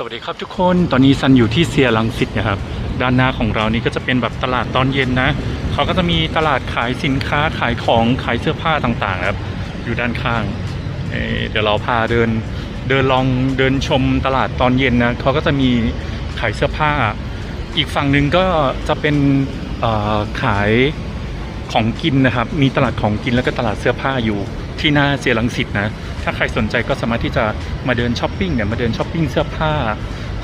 สวัสดีครับทุกคนตอนนี้ซันอยู่ที่เซียรังสิตนะครับ ด้านหน้าของเรานี่ก็จะเป็นแบบตลาดตอนเย็นนะเขาก็จะมีตลาดขายสินค้าขายของขายเสื้อผ้าต่างๆครับอยู่ด้านข้างเเดี๋ยวเราพาเดินเดินลองเดินชมตลาดตอนเย็นนะเขาก็จะมีขายเสื้อผ้า อีกฝั่งหนึ่งก็จะเป็นขายของกินนะครับ มีตลาดของกินแล้วก็ตลาดเสื้อผ้าอยู่ ที่หน้าเซียรังสิตนะ ถ้าใครสนใจก็สามารถที่จะมาเดินช้อปปิ้งเนี่ยมาเดินช้อปปิ้งเสื้อผ้า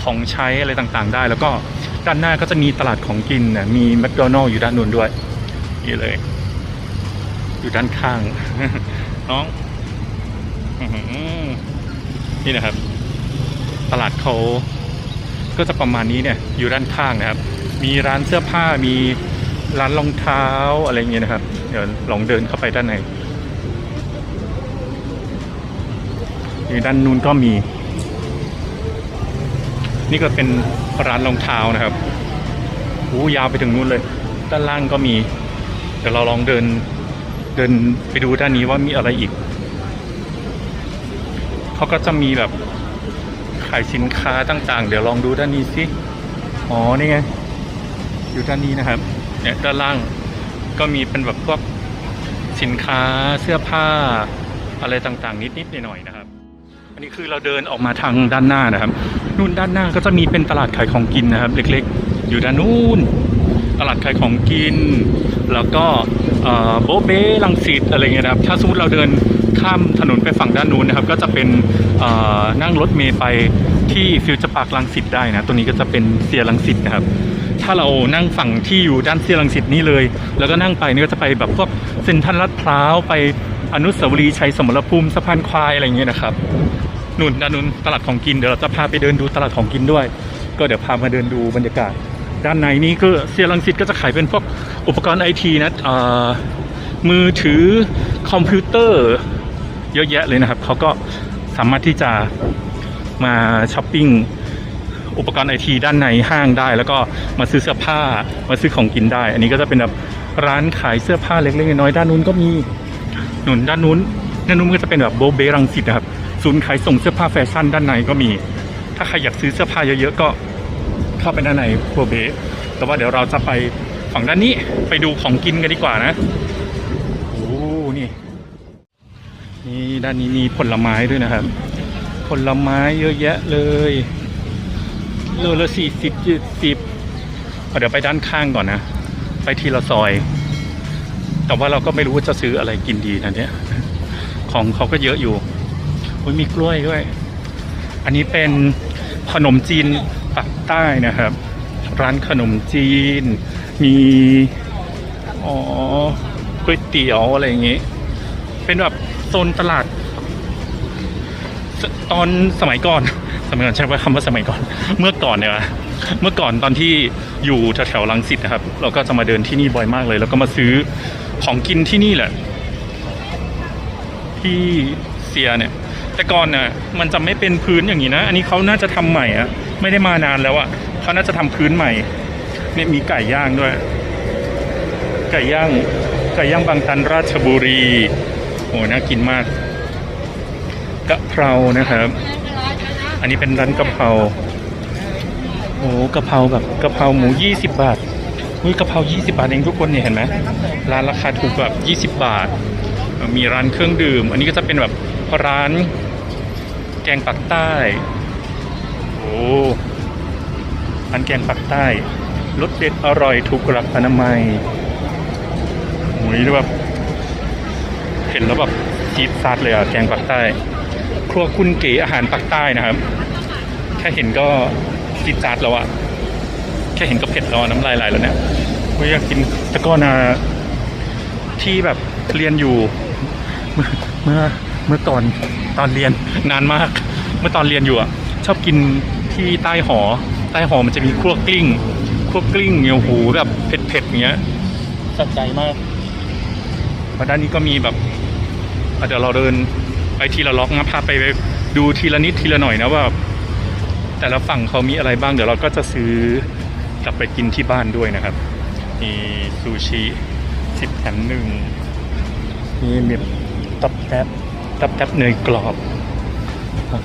ของใช้อะไรต่างๆ ได้ แล้วก็ด้านหน้าก็จะมีตลาดของกินนะมีแมคโดนัลล์อยู่ด้านนู้นด้วยนี่เลย อยู่ด้านข้าง น้องนี่นะครับ ตลาดเขาก็จะประมาณนี้เนี่ยอยู่ด้านข้างนะครับ มีร้านเสื้อผ้ามีร้านรองเท้าอะไรเงี้ยนะครับ เดี๋ยวลองเดินเข้าไปด้านใน อยู่ด้านนู้นก็มี นี่ก็เป็นร้านรองเท้านะครับโอ้ยาวไปถึงนู้นเลย ด้านล่างก็มี เดี๋ยวเราลองเดินเดินไปดูด้านนี้ว่ามีอะไรอีก เขาก็จะมีแบบขายสินค้าต่างๆ เดี๋ยวลองดูด้านนี้สิ อ๋อ นี่ไง อยู่ด้านนี้นะครับ เนี่ยด้านล่างก็มีเป็นแบบพวกสินค้าเสื้อผ้าอะไรต่างๆ นิดๆหน่อยๆนะ อันนี้คือเราเดินออกมาทางด้านหน้านะครับนู่นด้านหน้าก็จะมีเป็นตลาดขายของกินนะครับ เล็กๆ อยู่ด้านนู้นตลาดขายของกิน แล้วก็โบะเบ้ลังสิตอะไรเงี้ยนะครับ ถ้าสมมติเราเดินข้ามถนนไปฝั่งด้านนู้นนะครับ ก็จะเป็นนั่งรถเมล์ไปที่ฟิวเจอร์พาร์คลังสิตได้นะ ตรงนี้ก็จะเป็นเซียรังสิตนะครับ ถ้าเรานั่งฝั่งที่อยู่ด้านเซียรังสิตนี่เลย แล้วก็นั่งไปนี่ก็จะไปแบบพวกเซ็นทรัลลาดพร้าวไปอนุสาวรีย์ชัยสมรภูมิสะพานควายอะไรเงี้ยนะครับ นู่นด้านนู้นตลาดของกินเดี๋ยวเราจะพาไปเดินดูตลาดของกินด้วย ก็เดี๋ยวพามาเดินดูบรรยากาศ ด้านในนี้ก็เซียรังสิตก็จะขายเป็นพวกอุปกรณ์ไอทีนะเอ่อมือถือคอมพิวเตอร์เยอะแยะเลยนะครับเขาก็สามารถที่จะมาช้อปปิ้งอุปกรณ์ไอทีด้านในห้างได้ แล้วก็มาซื้อเสื้อผ้ามาซื้อของกินได้ อันนี้ก็จะเป็นแบบร้านขายเสื้อผ้าเล็กๆน้อยๆด้านนู้นก็มีหนุนด้านนู้นด้านนู้นก็จะเป็นแบบโบเบรังสิตนะครับ ศูนย์ขายส่งเสื้อผ้าแฟชั่นด้านในก็มี ถ้าใครอยากซื้อเสื้อผ้าเยอะๆก็เข้าไปด้านในโบเบแต่ว่าเดี๋ยวเราจะไปฝั่งด้านนี้ไปดูของกินกันดีกว่านะโอ้นี่นี่ด้านนี้มีผลไม้ด้วยนะครับ ผลไม้เยอะแยะเลยโลละสี่สิบยี่สิบเดี๋ยวไปด้านข้างก่อนนะ ไปทีละซอย แต่ว่าเราก็ไม่รู้ว่าจะซื้ออะไรกินดีนะเนี่ยของเขาก็เยอะอยู่ โอ้ยมีกล้วยด้วย อันนี้เป็นขนมจีนปักใต้นะครับ ร้านขนมจีน มีอ๋อก๋วยเตี๋ยวอะไรอย่างงี้ เป็นแบบโซนตลาด ตอนสมัยก่อน สมัยก่อนใช้ว่าคำว่าสมัยก่อน เมื่อก่อนเนี่ยเมื่อก่อนตอนที่อยู่แถวๆลังสิตนะครับ เราก็จะมาเดินที่นี่บ่อยมากเลย แล้วก็มาซื้อของกินที่นี่แหละ ที่เซียเนี่ย แต่ก่อนน่ะมันจะไม่เป็นพื้นอย่างนี้นะ อันนี้เขาน่าจะทำใหม่อะไม่ได้มานานแล้วอะเขาน่าจะทำพื้นใหม่เนี่ยมีไก่ย่างด้วย ไก่ย่างไก่ย่างบางตันราชบุรีโอ้น่ากินมากกะเพรานะครับ อันนี้เป็นร้านกะเพราโอ้กะเพราแบบกะเพราหมู 20 บาทอุ้ยกะเพรา 20 บาทเองทุกคนเนี่ยเห็นไหมร้านราคาถูกแบบ 20 บาท มีร้านเครื่องดื่ม อันนี้ก็จะเป็นแบบร้าน แกงปักใต้ โอ้ร้านแกงปักใต้รสเด็ดอร่อยถูกหลักอนามัยโอ้ยแบบเห็นแล้วแบบจี๊ดซัดเลยอะแกงปักใต้ ครัวคุณเก๋อาหารปักใต้นะครับ แค่เห็นก็จี๊ดซัดแล้วอะแค่เห็นก็เผ็ดแล้วอะน้ำลายไหลแล้วเนี่ยโอ้ยอยากกินต่ก็นะที่แบบเรียนอยู่ เมื่อ เมื่อเมื่อก่อนตอนเรียนนานมาก เมื่อตอนเรียนอยู่อะ ชอบกินที่ใต้หอ ใต้หอมันจะมีคั่วกลิ้งคั่วกลิ้งเนี่ยโอ้โหแบบเผ็ดเผ็ดๆอย่างเงี้ยสะใจมากมาด้านนี้ก็มีแบบอะเดี๋ยวเราเดินไปทีละล็อกนะพาไปดูทีละนิดทีละหน่อยนะว่า แต่ละฝั่งเขามีอะไรบ้าง เดี๋ยวเราก็จะซื้อกลับไปกินที่บ้านด้วยนะครับมีซูชิสิบแถมหนึ่งมีแบบตับแทบ ตับแทบเนยกรอบ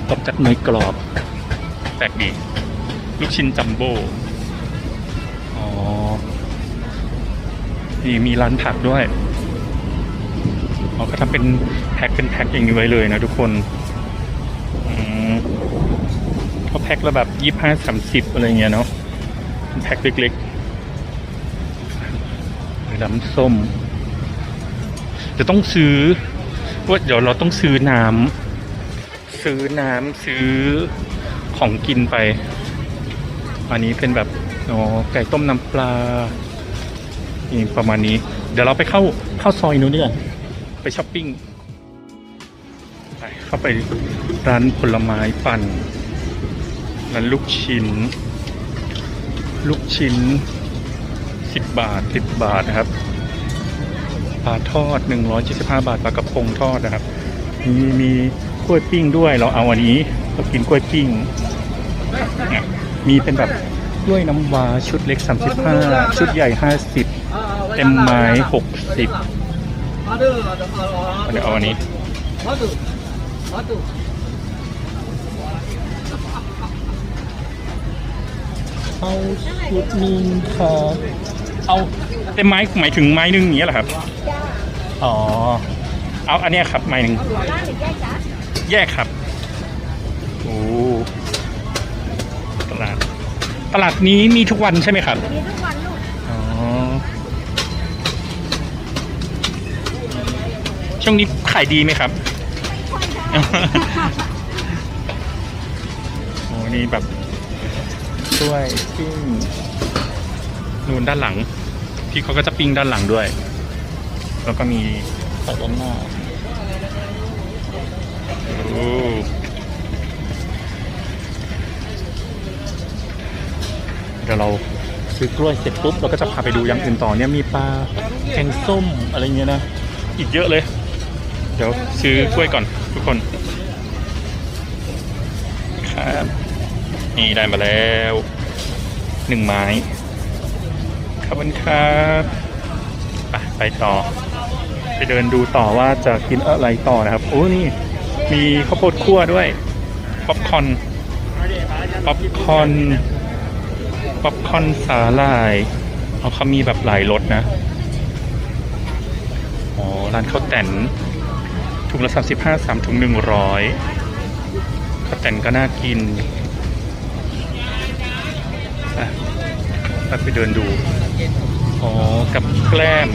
ตับแทบเนยกรอบ แปลกดี ลูกชิ้นจัมโบ้อ๋อนี่มีร้านผักด้วยเขาก็ทำเป็นแพ็คเป็นแพ็คอย่างนี้ไว้เลยนะทุกคนเขาแพ็คละแบบยี่ห้าสามสิบอะไรเงี้ยเนาะแพ็คเล็กๆน้ำส้ม จะต้องซื้อ ว่าเดี๋ยวเราต้องซื้อน้ำซื้อน้ำซื้อของกินไป อันนี้เป็นแบบอ๋อไก่ต้มน้ำปลานี่ประมาณนี้ เดี๋ยวเราไปเข้าเข้าซอยนู้นดีกว่าไปช้อปปิ้งไปเข้าไปร้านผลไม้ปั่นร้านลูกชิ้น ลูกชิ้นสิบบาทสิบบาทนะครับ ปลาทอด 175 บาทปลากระพงทอดนะครับ มีมีกล้วยปิ้งด้วยเราเอาอันนี้เรากินกล้วยปิ้ง มีเป็นแบบกล้วยน้ำว้าชุดเล็ก 35 ชุดใหญ่ 50 เต็มไม้ 60เดี๋ยวเอาอันนี้เอาชุดนึงครับเอา เต็มไม้หมายถึงไม้หนึงอย่างเงี้ยเหรอครับ อ๋อ เอาอันเนี้ยครับไม้หนึ่งร้านหรือแยกจ้ะแยกครับ โอ้ตลาด ตลาดนี้มีทุกวันใช่ไหมครับ มีทุกวันลูก อ๋อ ช่วงนี้ขายดีไหมครับ โอ้นี่แบบช่วยปิ้งนูนด้านหลัง พี่เขาก็จะปิ้งด้านหลังด้วย แล้วก็มีใส่ด้านหน้าโอ้เดี๋ยวเราซื้อกล้วยเสร็จปุ๊บเราก็จะพาไปดูอย่างอื่นต่อเนี่ยมีปลาแกงส้มอะไรเงี้ยนะ อีกเยอะเลย เดี๋ยวซื้อกล้วยก่อนทุกคน ครับ นี่ได้มาแล้วหนึ่งไม้ ขอบคุณครับไปต่อ ไปเดินดูต่อว่าจะกินอะไรต่อนะครับ โอ้นี่ มีข้าวโพดคั่วด้วย ป๊อปคอน ป๊อปคอน ป๊อปคอนสาหร่ายเอาเขามีแบบหลายรสนะอ๋อร้านข้าวแต่นถุงละสามสิบห้าสามถุงหนึ่งร้อยข้าวแต่นก็น่ากินอะไปเดินดู อ๋อ กับแกล้ม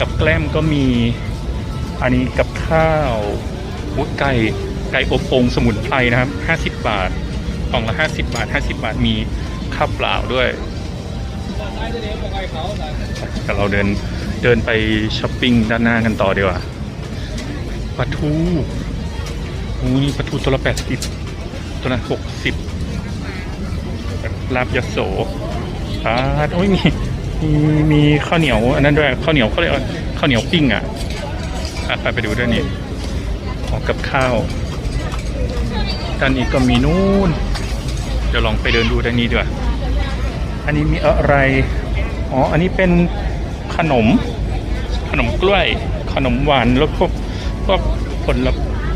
กับแกล้มก็มี อันนี้กับข้าวอุ๊ยไก่ ไก่อบโองสมุนไพรนะครับห้าสิบบาทกล่องละห้าสิบบาทห้าสิบาท มีข้าวเปล่าด้วย แต่เราเดิน เดินไปช้อปปิ้งด้านหน้ากันต่อดีกว่าปลาทูโอ้นี่ปลาทูตัวละแปดสิบตัวละหกสิบลาบยโส ปลาโอ้ยมีมีมีข้าวเหนียวอันนั้นด้วยข้าวเหนียวเขาเรียกว่าข้าวเหนียวปิ้งอะอะไปไปดูด้วยนี่ของกับข้าวด้านนี้ก็มีนู่นเดี๋ยวลองไปเดินดูด้านนี้ดีกว่าอันนี้มีอะไรอ๋ออันนี้เป็นขนม ขนมกล้วย ขนมหวานแล้วพวกพวกผล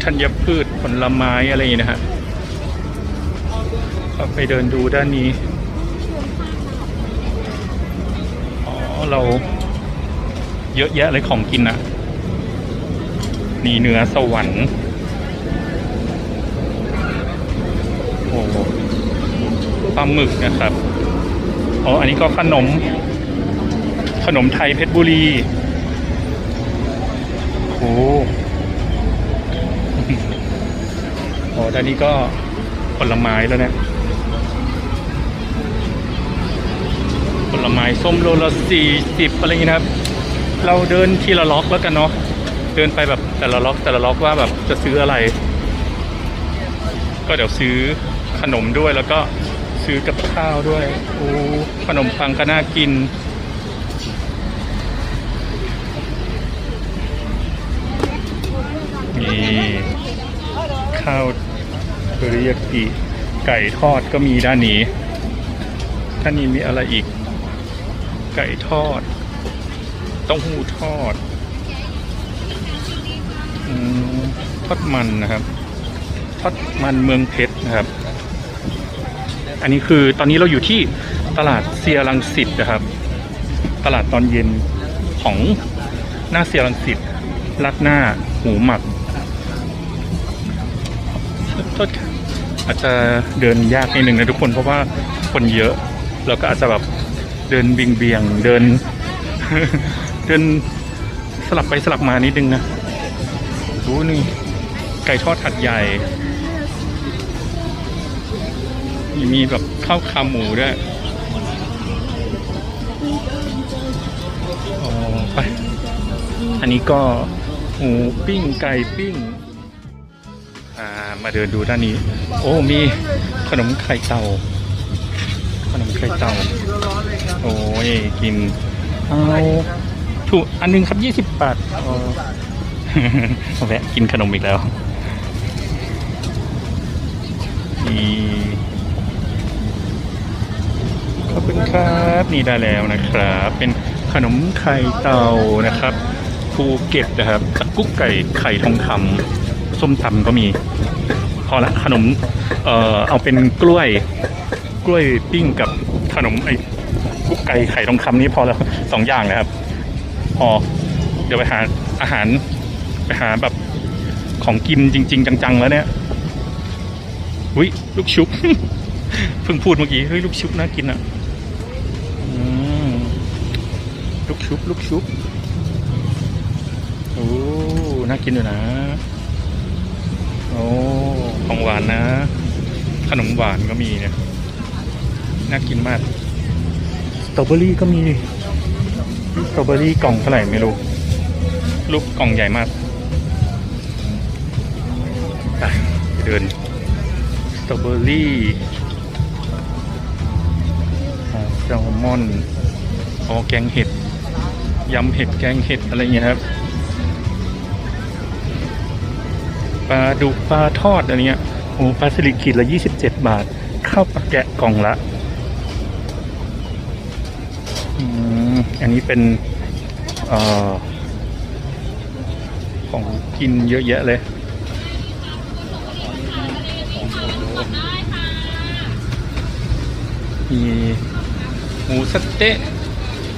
ธัญพืชผลไม้อะไรอย่างนี้นะฮะไปเดินดูด้านนี้ อ๋อ เราเยอะแยะเลยของกินอะนี่เนื้อสวรรค์โอ้ปลาหมึกนะครับอ๋ออันนี้ก็ขนม ขนมไทยเพชรบุรีโอ้โหอ๋อด้านนี้ก็ผลไม้แล้วเนี่ย ลไม้ส้มโลละสี่สิบอะไรอย่างนี้นะครับ เราเดินทีละล็อกแล้วกันเนาะเดินไปแบบแต่ละล็อกแต่ละล็อกว่าแบบจะซื้ออะไร ก็เดี๋ยวซื้อขนมด้วยแล้วก็ซื้อกับข้าวด้วยโอ้ขนมปังก็น่ากินนี่ข้าวเทริยากิไก่ทอดก็มีด้านนี้ท่านนี้มีอะไรอีก ไก่ทอดเต้าหู้ทอดอทอดมันนะครับ ทอดมันเมืองเพชรนะครับ อันนี้คือตอนนี้เราอยู่ที่ตลาดเซียรังสิตนะครับ ตลาดตอนเย็นของหน้าเซียรังสิตรัดหน้าหมูหมักทษค่ะอาจจะเดินยากนิดหนึ่งนะทุกคนเพราะว่าคนเยอะ แล้วก็อาจจะแบบ เดินบียงเบียงเดิน เดินสลับไปสลับมานิดนึงนะดูนี่ไก่ทอดถัดใหญ่มีแบบข้าวขาหมูด้วยอ๋อไป อันนี้ก็หมูปิ้งไก่ปิ้ง อ่า มาเดินดูด้านนี้ โอ้ มีขนมไข่เต่า ขนมไข่เต่า โอ้ยกินเอาถูกอันหนึงครับยี่สิบบาทอ๋อแวะกินขนมอีกแล้วนี่ขอบคุณครับนี่ได้แล้วนะครับ เป็นขนมไข่เต่านะครับภูเก็ตนะครับตะกุ๊กไก่ไข่ทองคำส้มตำก็มี พอละขนมเอ่อเอาเป็นกล้วย กล้วยปิ้งกับขนมไอ้ กุ๊กไก่ไข่ทองคำนี้พอแล้วสองอย่างนะครับพอเดี๋ยวไปหาอาหารไปหาแบบของกินจริง ๆ จังๆแล้วเนี่ยอุ้ยลูกชุบเพิ่งพูดเมื่อกี้เฮ้ยลูกชุบน่ากินอะลูกชุบลูกชุบโอ้น่ากินอยู่นะโอ้ของหวานนะ ขนมหวานก็มีเนี่ยน่ากินมาก ตรอเบอรี่ก็มีสตรอเบอรี่กล่องเท่าไหร่ไม่รู้ ลูกกล่องใหญ่มากไปเดินสตรอเบอรี่แซลมอนอ๋อแกงเห็ดยำเห็ดแกงเห็ดอะไรเงี้ยครับปลาดุกปลาทอดอะไรเงี้ยโอ้ปลาสลิดขีดละ 27 บาท ข้าวปลาแกะกล่องละ อืม อันนี้เป็นออของกินเยอะแยะเลย มีหมูสเต๊ะ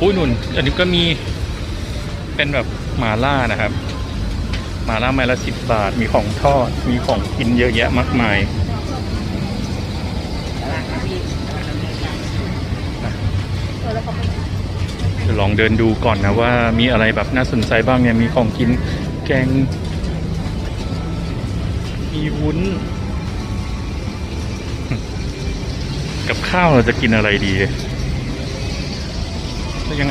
อุ้ยหนุ่น อันนี้ก็มีเป็นแบบหมาล่านะครับหมาล่าไม้ละสิบบาท มีของทอด มีของกินเยอะแยะมากมายเดี๋ยวลองเดินดูก่อนนะว่ามีอะไรแบบน่าสนใจบ้างเนี่ยมีของกินแกง มีวุ้น กับข้าวเราจะกินอะไรดีเรายัง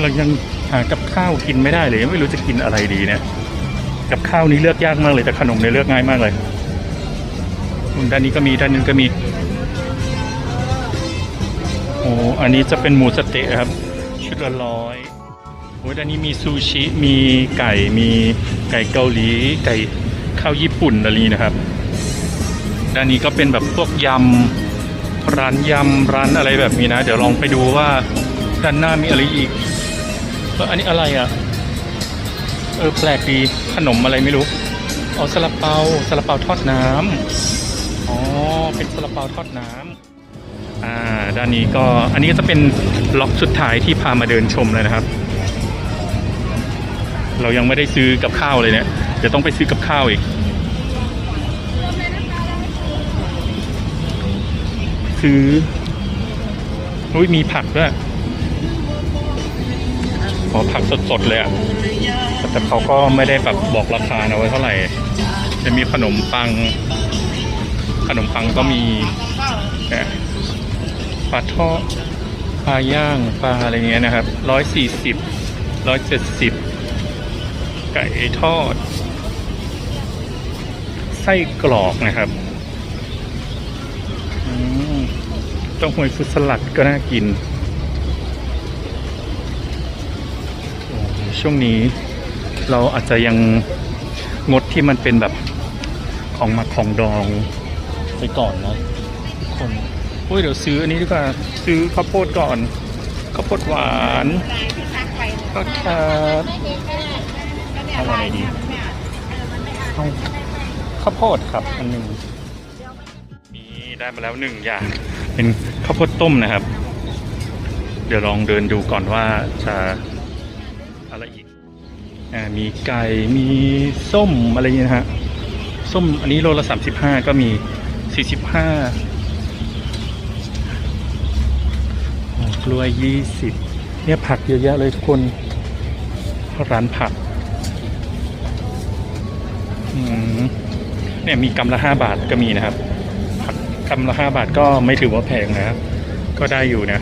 เรายังหากับข้าวกินไม่ได้เลย ไม่รู้จะกินอะไรดีเนี่ยกับข้าวนี้เลือกยากมากเลยแต่ขนมเนี่ยเลือกง่ายมากเลยด้านนี้ก็มีด้านนึงก็มีโอ้อันนี้จะเป็นหมูสเต๊ะครับ ชุดละร้อยโอ้ยด้านนี้มีซูชิ มีไก่ มีไก่เกาหลี ไก่ข้าวญี่ปุ่นอะไรนี้นะครับ ด้านนี้ก็เป็นแบบพวกยำ ร้านยำ ร้านอะไรแบบนี้นะ เดี๋ยวลองไปดูว่าด้านหน้ามีอะไรอีกเอออันนี้อะไรอะ เออแปลกดี ขนมอะไรไม่รู้อ๋อซาลาเปาซาลาเปาทอดน้ำอ๋อ เป็นซาลาเปาทอดน้ำอ่า ด้านนี้ก็อันนี้ก็จะเป็นล็อกสุดท้ายที่พามาเดินชมเลยนะครับ เรายังไม่ได้ซื้อกับข้าวเลยเนี่ยเดี๋ยวต้องไปซื้อกับข้าวอีก ซื้ออุ้ยมีผักด้วยอ๋อผักสดๆเลยอะแต่เขาก็ไม่ได้แบบบอกราคานะไว้เท่าไหร่ จะมีขนมปัง ขนมปังก็มีนะ ปลาทอดปลาย่างปลาอะไรเงี้ยนะครับร้อยสี่สิบร้อยเจ็ดสิบไก่ทอด ไส้กรอกนะครับอืมเต้องหวยฟุตสลัดก็น่ากิน ช่วงนี้เราอาจจะยังงดที่มันเป็นแบบของหมักของดองไปก่อนนะทุกคน อ้ยเดี๋ยวซื้ออันนี้ดีกว่า ซื้อข้าวโพดก่อน ข้าวโพดหวานก็ครับเอาอะไรดีเอาข้าวโพดครับอันหนึ่งนี่ได้มาแล้วหนึ่งอย่าง เป็นข้าวโพดต้มนะครับ เดี๋ยวลองเดินดูก่อนว่าจะอะไรอีกอมีไก่ มีส้มอะไรอย่างเงี้ยนะฮะ ส้มอันนี้โลละสามสิบห้าก็มีสี่สิบห้า กล้วยยี่สิบเนี่ยผักเยอะแยะเลยทุกคน ร้านผักเนี่ยมีกำละห้าบาทก็มีนะครับ ผักกำละห้าบาทก็ไม่ถือว่าแพงนะก็ได้อยู่นะ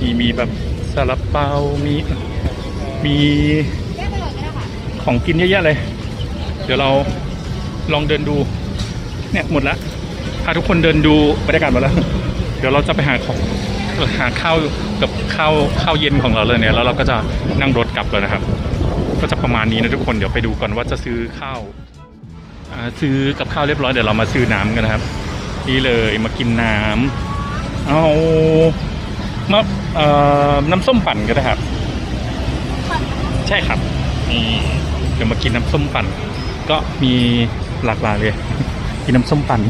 มีมีแบบซาลาเปา มีมีของกินเยอะแยะเลย เดี๋ยวเราลองเดินดู เนี่ยหมดละพาทุกคนเดินดูบรรยากาศหมดแล้ว เดี๋ยวเราจะไปหาของ หาข้าวกับข้าวข้าวเย็นของเราเลยเนี่ยแล้วเราก็จะนั่งรถกลับแล้วนะครับ ก็จะประมาณนี้นะทุกคนเดี๋ยวไปดูก่อนว่าจะซื้อข้าวซื้อกับข้าวเรียบร้อยเดี๋ยวเรามาซื้อน้ำกันนะครับนี่เลยมากินน้ำเอามาเอ่อน้ำส้มปั่นก็ได้ครับ ใช่ครับนี่เดี๋ยวมากินน้ำส้มปั่น ก็มีหลากหลายเลยกินน้ำส้มปั่น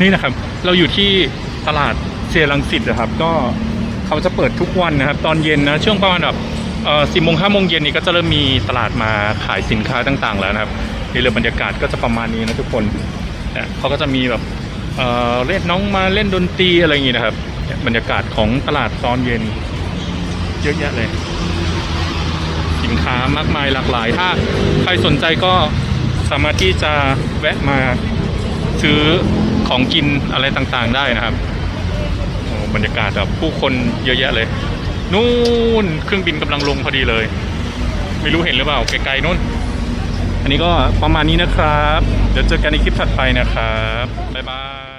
นี่นะครับ เราอยู่ที่ตลาด ซียรังสิตนะครับ ก็เขาจะเปิดทุกวันนะครับ ตอนเย็นนะช่วงประมาณแบบสี่โมงห้าโมงเย็นนี่ก็จะเริ่มมีตลาดมาขายสินค้าต่างๆ แล้วนะครับนี่เลยบรรยากาศก็จะประมาณนี้นะทุกคนเนี่ยเขาก็จะมีแบบเเล่นน้องมาเล่นดนตรีอะไรอย่างงี้นะครับบรรยากาศของตลาดตอนเย็นเยอะแยะเลย สินค้ามากมายหลากหลาย ถ้าใครสนใจก็สามารถที่จะแวะมาซื้อของกินอะไรต่างๆได้นะครับ บรรยากาศแบบผู้คนเยอะแยะเลย นู่นเครื่องบินกำลังลงพอดีเลย ไม่รู้เห็นหรือเปล่าไกลๆนู่น อันนี้ก็ประมาณนี้นะครับ เดี๋ยวเจอกันในคลิปถัดไปนะครับ บ๊ายบาย